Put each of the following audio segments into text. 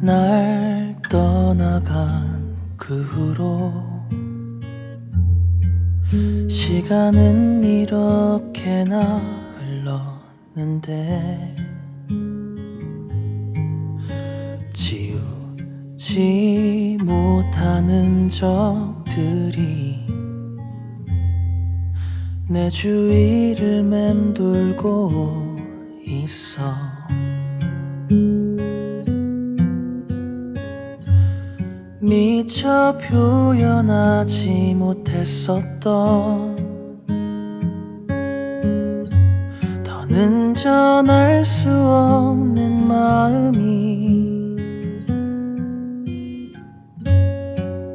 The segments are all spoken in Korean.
날 떠나간 그 후로 시간은 이렇게나 흘렀는데 지우지 못하는 적들이 내 주위를 맴돌고 있어 미처 표현하지 못했었던 더는 전할 수 없는 마음이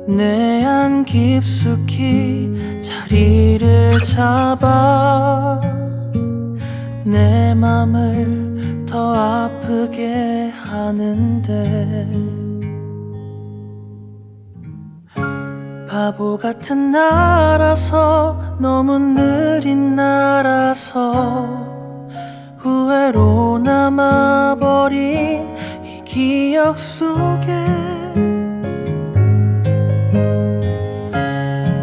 내 안 깊숙이 자리를 잡아 내 맘을 더 아프게 하는데 바보 같은 나라서 너무 느린 나라서. 후회로 남아버린 이 기억 속에.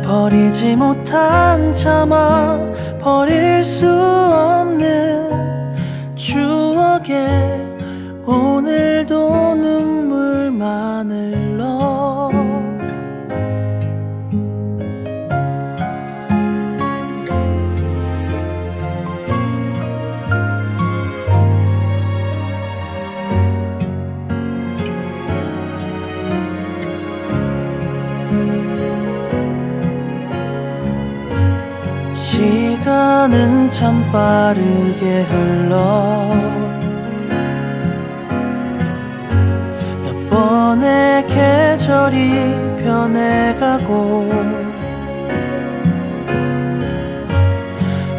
버리지 못한 참아 버릴 수 없는 추억에 시간은 참 빠르게 흘러. 몇 번의 계절이 변해가고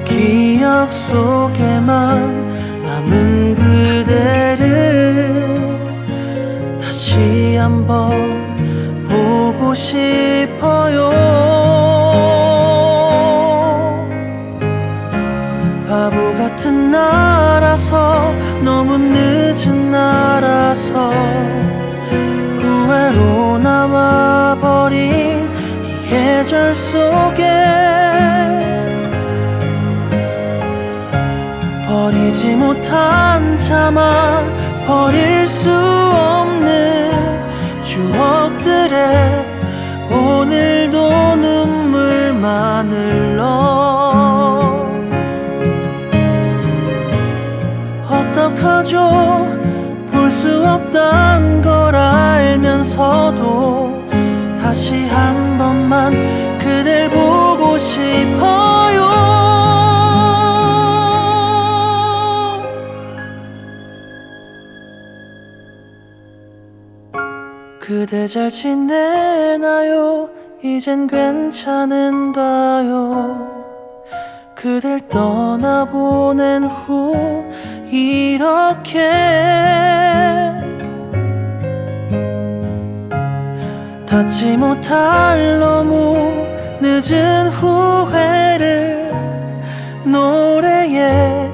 기억 속에만 남은 그대를 다시 한번 같은 나라서 너무 늦은 나라서 후회로 남아버린 이 계절 속에 버리지 못한 참아 버릴 수 없는 추억들에 오늘도 눈물만 흘 어떡하죠 볼수 없단 걸 알면서도 다시 한 번만 그댈 보고 싶어요. 그대 잘 지내나요? 이젠 괜찮은가요? 그댈 떠나보낸 후 이렇게 닿지 못할 너무 늦은 후회를 노래에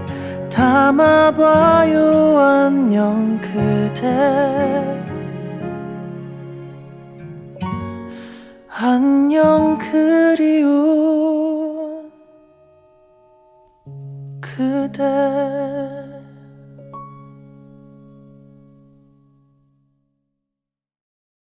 담아봐요. 안녕 그대. 안녕 그리운 그대